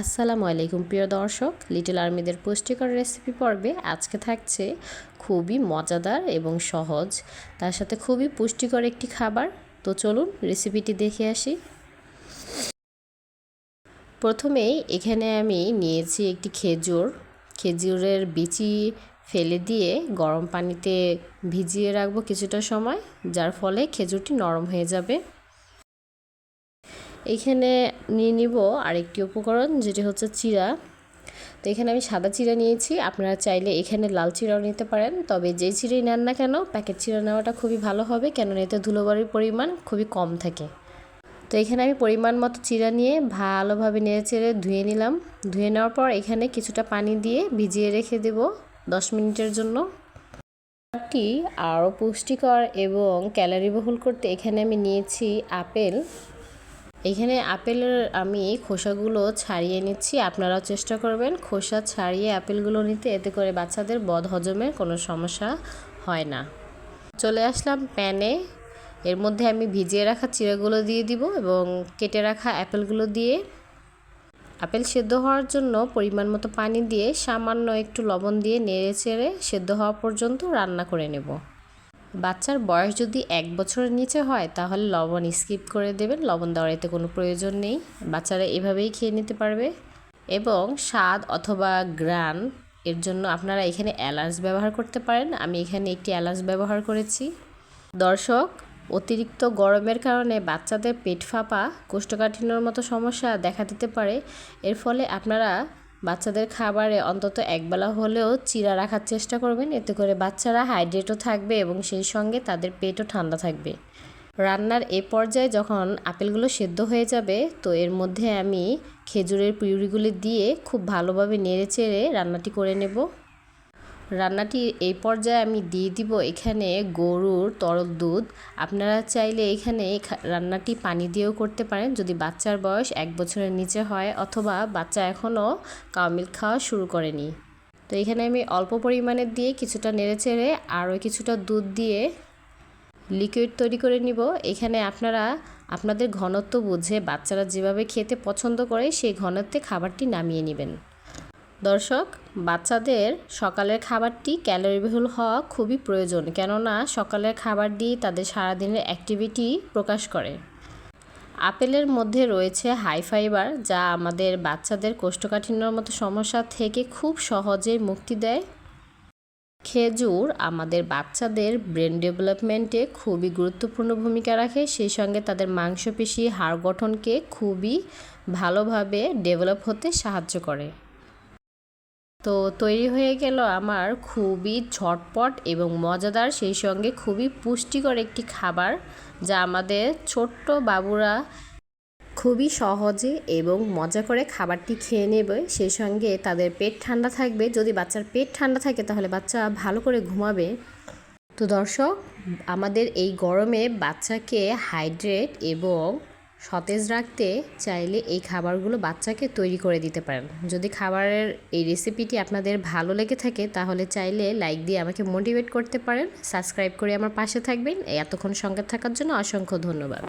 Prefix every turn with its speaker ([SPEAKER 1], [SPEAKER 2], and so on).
[SPEAKER 1] আসসালামু আলাইকুম, প্রিয় দর্শক। লিটল আর্মিদের পুষ্টিকর রেসিপি পর্বে আজকে থাকছে খুবই মজাদার এবং সহজ, তার সাথে খুবই পুষ্টিকর একটি খাবার। তো চলুন রেসিপিটি দেখে আসি। প্রথমেই এখানে আমি নিয়েছি একটি খেজুর। খেজুরের বিচি ফেলে দিয়ে গরম পানিতে ভিজিয়ে রাখব কিছুটা সময়, যার ফলে খেজুরটি নরম হয়ে যাবে। এইখানে নিয়ে নিব আরেকটি উপকরণ, যেটি হচ্ছে চিরা। তো এখানে আমি সাদা চিরা নিয়েছি। আপনারা চাইলে এখানে লাল চিরাও নিতে পারেন। তবে যে চিড়াই নেন না কেন, প্যাকেট চিরা নেওয়াটা খুবই ভালো হবে, কেননা এতে ধুলোবাড়ির পরিমাণ খুবই কম থাকে। তো এখানে আমি পরিমাণ মতো চিরা নিয়ে ভালোভাবে নেড়ে চেড়ে ধুয়ে নিলাম। ধুয়ে নেওয়ার পর এখানে কিছুটা পানি দিয়ে ভিজিয়ে রেখে দেব দশ মিনিটের জন্য। আরও পুষ্টিকর এবং ক্যালারিবহুল করতে এখানে আমি নিয়েছি আপেল। এখানে আপেলের আমি খোসাগুলো ছাড়িয়ে নিচ্ছি, আপনারাও চেষ্টা করবেন। খোসা ছাড়িয়ে আপেলগুলো নিতে, এতে করে বাচ্চাদের বদ হজমের কোনো সমস্যা হয় না। চলে আসলাম প্যানে। এর মধ্যে আমি ভিজিয়ে রাখা চিড়াগুলো দিয়ে দিব এবং কেটে রাখা অ্যাপেলগুলো দিয়ে। আপেল সেদ্ধ হওয়ার জন্য পরিমাণ মতো পানি দিয়ে সামান্য একটু লবণ দিয়ে নেড়ে চেড়ে সেদ্ধ হওয়া পর্যন্ত রান্না করে নেব। বাচ্চার বয়স যদি এক বছরের নিচে হয়, তাহলে লবণ স্কিপ করে দেবেন। লবণ দেওয়ার এতে কোনো প্রয়োজন নেই। বাচ্চারা এভাবেই খেয়ে নিতে পারবে। এবং স্বাদ অথবা গ্রান, এর জন্য আপনারা এখানে এলাচ ব্যবহার করতে পারেন। আমি এখানে একটি এলাচ ব্যবহার করেছি। দর্শক, অতিরিক্ত গরমের কারণে বাচ্চাদের পেট ফাঁপা, কোষ্ঠকাঠিন্যর মতো সমস্যা দেখা দিতে পারে। এর ফলে আপনারা বাচ্চাদের খাবারে অন্তত একবেলা হলেও চিরা রাখার চেষ্টা করবেন। এতে করে বাচ্চারা হাইড্রেটও থাকবে এবং সেই সঙ্গে তাদের পেটও ঠান্ডা থাকবে। রান্নার এ পর্যায়ে যখন আপেলগুলো সেদ্ধ হয়ে যাবে, তো এর মধ্যে আমি খেজুরের পিউরিগুলি দিয়ে খুব ভালোভাবে নেড়ে চেড়ে রান্নাটি করে নেব। রান্নাটি এই পর্যায়ে আমি দিয়ে দিব এখানে গরুর তরল দুধ। আপনারা চাইলে এখানে রান্নাটি পানি দিয়েও করতে পারেন। যদি বাচ্চার বয়স এক বছরের নিচে হয় অথবা বাচ্চা এখনও কাউ মিল্ক খাওয়া শুরু করেনি। তো এখানে আমি অল্প পরিমাণে দিয়ে কিছুটা নেড়ে চেড়ে আরও কিছুটা দুধ দিয়ে লিকুইড তৈরি করে নিব। এখানে আপনারা, আপনাদের ঘনত্ব বুঝে বাচ্চারা যেভাবে খেতে পছন্দ করে সেই ঘনত্বে খাবারটি নামিয়ে নেবেন। দর্শক, বাচ্চাদের সকালের খাবারটি ক্যালোরিবহুল হওয়া খুবই প্রয়োজন, কেননা সকালের খাবার দিয়ে তাদের সারাদিনের অ্যাক্টিভিটি প্রকাশ করে। আপেলের মধ্যে রয়েছে হাই ফাইবার যা আমাদের বাচ্চাদের কোষ্ঠকাঠিন্যর মতো সমস্যা থেকে খুব সহজে মুক্তি দেয়। খেজুর আমাদের বাচ্চাদের ব্রেন ডেভেলপমেন্টে খুবই গুরুত্বপূর্ণ ভূমিকা রাখে, সেই সঙ্গে তাদের মাংসপেশি হাড় গঠনকে খুবই ভালোভাবে ডেভেলপ হতে সাহায্য করে। তো তৈরি হয়ে গেল আমার খুবই ঝটপট এবং মজাদার, সেই সঙ্গে খুবই পুষ্টিকর একটি খাবার যা আমাদের ছোট্ট বাবুরা খুবই সহজে এবং মজা করে খাবারটি খেয়ে নেবে। সেই সঙ্গে তাদের পেট ঠান্ডা থাকবে। যদি বাচ্চার পেট ঠান্ডা থাকে, তাহলে বাচ্চা ভালো করে ঘুমাবে। তো দর্শক, আমাদের এই গরমে বাচ্চাকে হাইড্রেট এবং সতেজ রাখতে চাইলে এই খাবারগুলো বাচ্চাকে তৈরি করে দিতে পারেন। যদি খাবারের এই রেসিপিটি আপনাদের ভালো লেগে থাকে, তাহলে চাইলে লাইক দিয়ে আমাকে মোটিভেট করতে পারেন। সাবস্ক্রাইব করে আমার পাশে থাকবেন। এতক্ষণ সঙ্গে থাকার জন্য অসংখ্য ধন্যবাদ।